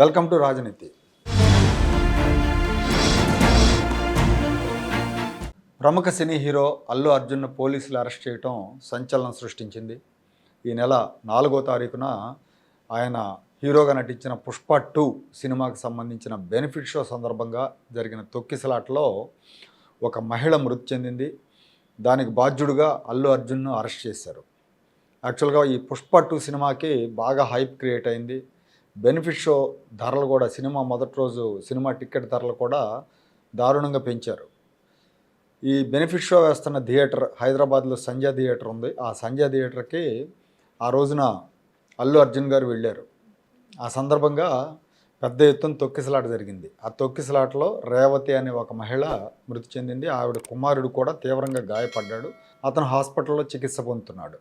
Welcome to రాజనీతి. ప్రముఖ cine hero Allu అర్జున్ను పోలీసులు అరెస్ట్ చేయటం సంచలనం సృష్టించింది. ఈ నెల నాలుగో తారీఖున ఆయన హీరోగా నటించిన పుష్ప టూ సినిమాకి సంబంధించిన బెనిఫిట్ షో సందర్భంగా జరిగిన తొక్కిసలాట్లో ఒక మహిళ మృతి చెందింది. దానికి బాధ్యుడుగా అల్లు అర్జున్ను అరెస్ట్ చేశారు. యాక్చువల్గా ఈ పుష్ప టూ సినిమాకి బాగా హైప్ క్రియేట్ అయింది. బెనిఫిట్ షో ధరలు కూడా సినిమా మొదటి రోజు సినిమా టికెట్ ధరలు కూడా దారుణంగా పెంచారు. ఈ బెనిఫిట్ షో వేస్తున్న థియేటర్ హైదరాబాద్లో సంజయ్ థియేటర్ ఉంది. ఆ సంజయ్ థియేటర్కి ఆ రోజున అల్లు అర్జున్ గారు వెళ్ళారు. ఆ సందర్భంగా పెద్ద ఎత్తున తొక్కిసలాట జరిగింది. ఆ తొక్కిసలాటలో రేవతి అనే ఒక మహిళ మృతి చెందింది. ఆవిడ కుమారుడు కూడా తీవ్రంగా గాయపడ్డాడు. అతను హాస్పిటల్లో చికిత్స పొందుతున్నాడు.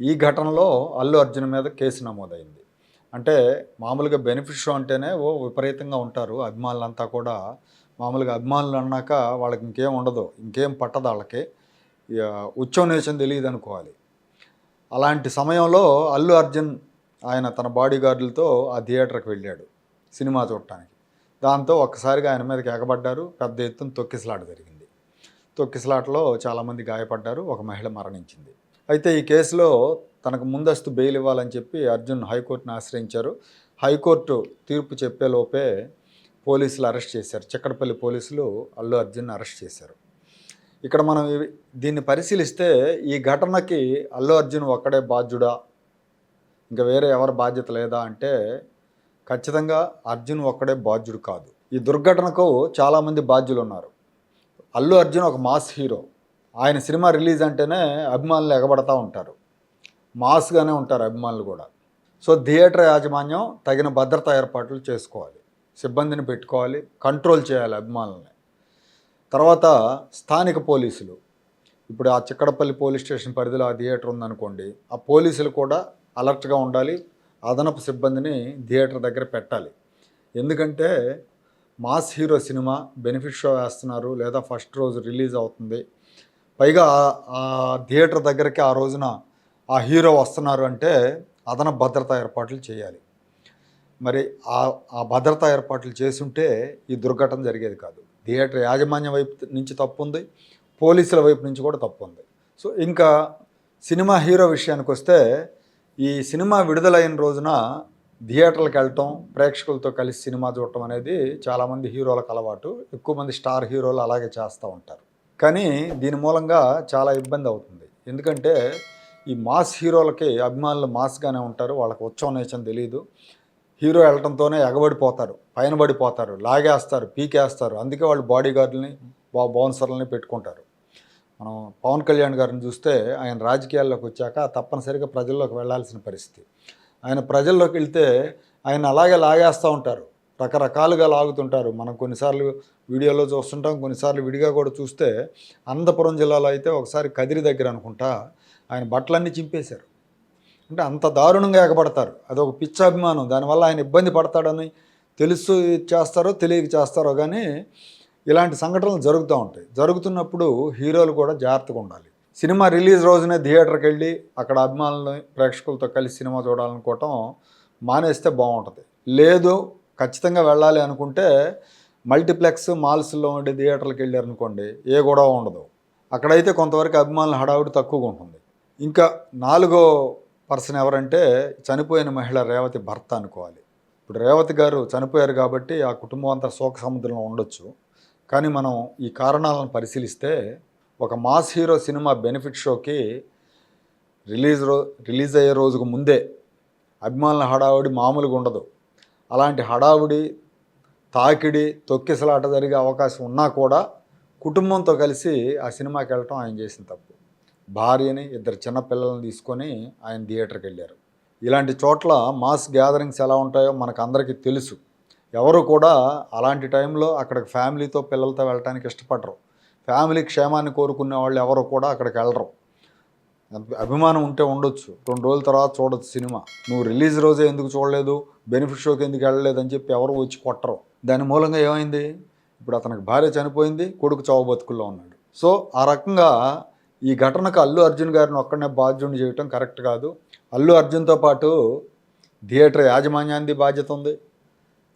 ఈ ఘటనలో అల్లు అర్జున్ మీద కేసు నమోదైంది. అంటే మామూలుగా బెనిఫిట్ షో అంటేనే ఓ విపరీతంగా ఉంటారు అభిమానులంతా కూడా. మామూలుగా అభిమానులు అన్నాక వాళ్ళకి ఇంకేం ఉండదు ఇంకేం పట్టదు వాళ్ళకి. ఇక ఉచ్చం నేచం తెలియదు అనుకోవాలి. అలాంటి సమయంలో అల్లు అర్జున్ ఆయన తన బాడీ గార్డులతో ఆ థియేటర్కి వెళ్ళాడు సినిమా చూడటానికి. దాంతో ఒక్కసారిగా ఆయన మీదకి ఎగబడ్డారు పెద్ద ఎత్తున తొక్కిసలాట జరిగింది. తొక్కిసలాటలో చాలామంది గాయపడ్డారు ఒక మహిళ మరణించింది. అయితే ఈ కేసులో తనకు ముందస్తు బెయిల్ ఇవ్వాలని చెప్పి అర్జున్ హైకోర్టును ఆశ్రయించారు. హైకోర్టు తీర్పు చెప్పేలోపే పోలీసులు అరెస్ట్ చేశారు. చక్కడపల్లి పోలీసులు అల్లు అర్జున్ అరెస్ట్ చేశారు. ఇక్కడ మనం దీన్ని పరిశీలిస్తే ఈ ఘటనకి అల్లు అర్జున్ ఒక్కడే బాధ్యుడా? ఇంకా వేరే ఎవరి బాధ్యత లేదా అంటే ఖచ్చితంగా అర్జున్ ఒక్కడే బాధ్యుడు కాదు. ఈ దుర్ఘటనకు చాలామంది బాధ్యులు ఉన్నారు అల్లు అర్జున్ ఒక మాస్ హీరో. ఆయన సినిమా రిలీజ్ అంటేనే అభిమానులు ఎగబడతా ఉంటారు. మాస్గానే ఉంటారు అభిమానులు కూడా. సో థియేటర్ యాజమాన్యం తగిన భద్రతా ఏర్పాట్లు చేసుకోవాలి. సిబ్బందిని పెట్టుకోవాలి కంట్రోల్ చేయాలి అభిమానులని. తర్వాత స్థానిక పోలీసులు. ఇప్పుడు ఆ చిక్కడపల్లి పోలీస్ స్టేషన్ పరిధిలో ఆ థియేటర్ ఉందనుకోండి ఆ పోలీసులు కూడా అలర్ట్గా ఉండాలి అదనపు సిబ్బందిని థియేటర్ దగ్గర పెట్టాలి. ఎందుకంటే mass hero cinema benefit show వేస్తున్నారు లేదా ఫస్ట్ రోజు రిలీజ్ అవుతుంది. పైగా ఆ- ఆ థియేటర్ దగ్గరికి ఆ రోజున ఆ హీరో వస్తున్నారు అంటే అదన భద్రతా ఏర్పాట్లు చేయాలి. మరి ఆ ఆ భద్రతా ఏర్పాట్లు చేసుంటే ఈ దుర్ఘటన జరిగేది కాదు. థియేటర్ యాజమాన్యం వైపు నుంచి తప్పు ఉంది పోలీసుల వైపు నుంచి కూడా తప్పు ఉంది సో ఇంకా సినిమా హీరో విషయానికి వస్తే ఈ సినిమా విడుదలైన రోజున థియేటర్లకు వెళ్ళటం ప్రేక్షకులతో కలిసి సినిమా చూడటం అనేది చాలామంది హీరోలకు అలవాటు. ఎక్కువ మంది స్టార్ హీరోలు అలాగే చేస్తూ ఉంటారు. కానీ దీని మూలంగా చాలా ఇబ్బంది అవుతుంది. ఎందుకంటే ఈ మాస్ హీరోలకి అభిమానులు మాస్గానే ఉంటారు. వాళ్ళకి ఉత్సవం నేచం తెలియదు హీరో వెళ్ళటంతోనే ఎగబడిపోతారు. పైన పడిపోతారు. లాగేస్తారు. పీకేస్తారు. అందుకే వాళ్ళు బాడీ గార్డులని బా బౌన్సర్లని పెట్టుకుంటారు. మనం పవన్ కళ్యాణ్ గారిని చూస్తే ఆయన రాజకీయాల్లోకి వచ్చాక తప్పనిసరిగా ప్రజల్లోకి వెళ్ళాల్సిన పరిస్థితి. ఆయన ప్రజల్లోకి వెళ్తే ఆయన అలాగే లాగేస్తూ ఉంటారు. రకరకాలుగా లాగుతుంటారు. మనం కొన్నిసార్లు వీడియోలో చూస్తుంటాం. కొన్నిసార్లు విడిగా కూడా చూస్తే అనంతపురం జిల్లాలో అయితే ఒకసారి కదిరి దగ్గర అనుకుంటా ఆయన బట్టలన్నీ చింపేశారు. అంటే అంత దారుణంగా ఎగబడతారు. అదొక పిచ్చాభిమానం. దానివల్ల ఆయన ఇబ్బంది పడతాడని తెలుసు చేస్తారో తెలియక చేస్తారో కానీ ఇలాంటి సంఘటనలు జరుగుతూ ఉంటాయి. జరుగుతున్నప్పుడు హీరోలు కూడా జాగ్రత్తగా ఉండాలి. సినిమా రిలీజ్ రోజునే థియేటర్కి వెళ్ళి అక్కడ అభిమానులు ప్రేక్షకులతో కలిసి సినిమా చూడాలనుకోవటం మానేస్తే బాగుంటుంది. లేదు ఖచ్చితంగా వెళ్ళాలి అనుకుంటే మల్టీప్లెక్స్ మాల్స్లో ఉండే థియేటర్లకు వెళ్ళారనుకోండి ఏ గొడవ ఉండదు. అక్కడైతే కొంతవరకు అభిమానుల హడావుడి తక్కువగా ఉంటుంది. ఇంకా నాలుగో పర్సన్ ఎవరంటే చనిపోయిన మహిళ రేవతి భర్త అనుకోవాలి. ఇప్పుడు రేవతి గారు చనిపోయారు కాబట్టి ఆ కుటుంబం అంతా శోక సముద్రంలో ఉండొచ్చు. కానీ మనం ఈ కారణాలను పరిశీలిస్తే ఒక మాస్ హీరో సినిమా బెనిఫిట్ షోకి రిలీజ్ రో రిలీజ్ అయ్యే రోజుకు ముందే అభిమానుల హడావుడి మామూలుగా ఉండదు. అలాంటి హడావుడి తాకిడి తొక్కిసలాట జరిగే అవకాశం ఉన్నా కూడా కుటుంబంతో కలిసి ఆ సినిమాకి వెళ్ళటం ఆయన చేసిన తప్పు. భార్యని ఇద్దరు చిన్న పిల్లల్ని తీసుకొని ఆయన థియేటర్కి వెళ్ళారు. ఇలాంటి చోట్ల మాస్ గ్యాదరింగ్స్ ఎలా ఉంటాయో మనకు అందరికీ తెలుసు. ఎవరు కూడా అలాంటి టైంలో అక్కడికి ఫ్యామిలీతో పిల్లలతో వెళ్ళటానికి ఇష్టపడరు. ఫ్యామిలీ క్షేమాన్ని కోరుకునే వాళ్ళు ఎవరు కూడా అక్కడికి వెళ్ళరు. అభిమానం ఉంటే ఉండొచ్చు. రెండు రోజుల తర్వాత చూడొచ్చు సినిమా. నువ్వు రిలీజ్ రోజే ఎందుకు చూడలేదు? బెనిఫిట్ షోకి ఎందుకు వెళ్ళలేదు అని చెప్పి ఎవరు వచ్చి కొట్టరు. దాని మూలంగా ఏమైంది? ఇప్పుడు అతనికి భార్య చనిపోయింది కొడుకు చావు బతుకుల్లో ఉన్నాడు. సో ఆ రకంగా ఈ ఘటనకు అల్లు అర్జున్ గారిని ఒక్కడనే బాధ్యుని చేయటం కరెక్ట్ కాదు. అల్లు అర్జున్తో పాటు థియేటర్ యాజమాన్యానికి బాధ్యత ఉంది.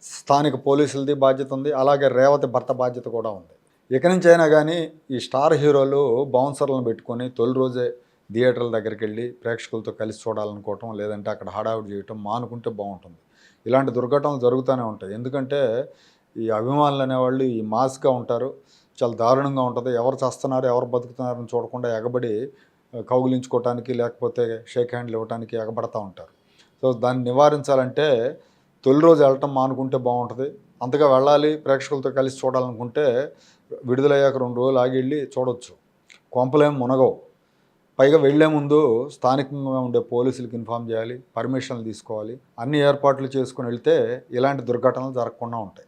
స్థానిక పోలీసులది బాధ్యత ఉంది. అలాగే రేవతి భర్త బాధ్యత కూడా ఉంది. ఇక నుంచి అయినా కానీ ఈ స్టార్ హీరోలు బౌన్సర్లను పెట్టుకొని తొలి రోజే థియేటర్ల దగ్గరికి వెళ్ళి ప్రేక్షకులతో కలిసి చూడాలనుకోవటం లేదంటే అక్కడ హడావుడి చేయటం మానుకుంటే బాగుంటుంది. ఇలాంటి దుర్ఘటనలు జరుగుతూనే ఉంటాయి. ఎందుకంటే ఈ అభిమానులు అనేవాళ్ళు ఈ మాస్గా ఉంటారు. చాలా దారుణంగా ఉంటుంది. ఎవరు చేస్తున్నారు ఎవరు బతుకుతున్నారని చూడకుండా ఎగబడి కౌగులించుకోవటానికి కౌగిలించుకోవటానికి లేకపోతే షేక్ హ్యాండ్లు ఇవ్వటానికి ఎగబడతా ఉంటారు. సో దాన్ని నివారించాలంటే తొలి రోజు వెళ్ళటం మానుకుంటే బాగుంటుంది. అంతగా వెళ్ళాలి ప్రేక్షకులతో కలిసి చూడాలనుకుంటే విడుదలయ్యాక రెండు రోజులు ఆగి వెళ్ళి చూడొచ్చు. కొంపలేం మునగవు. పైగా వెళ్ళే ముందు స్థానికంగా ఉండే పోలీసులకు ఇన్ఫామ్ చేయాలి పర్మిషన్లు తీసుకోవాలి అన్ని ఏర్పాట్లు చేసుకుని వెళ్తే ఇలాంటి దుర్ఘటనలు జరగకుండా ఉంటాయి.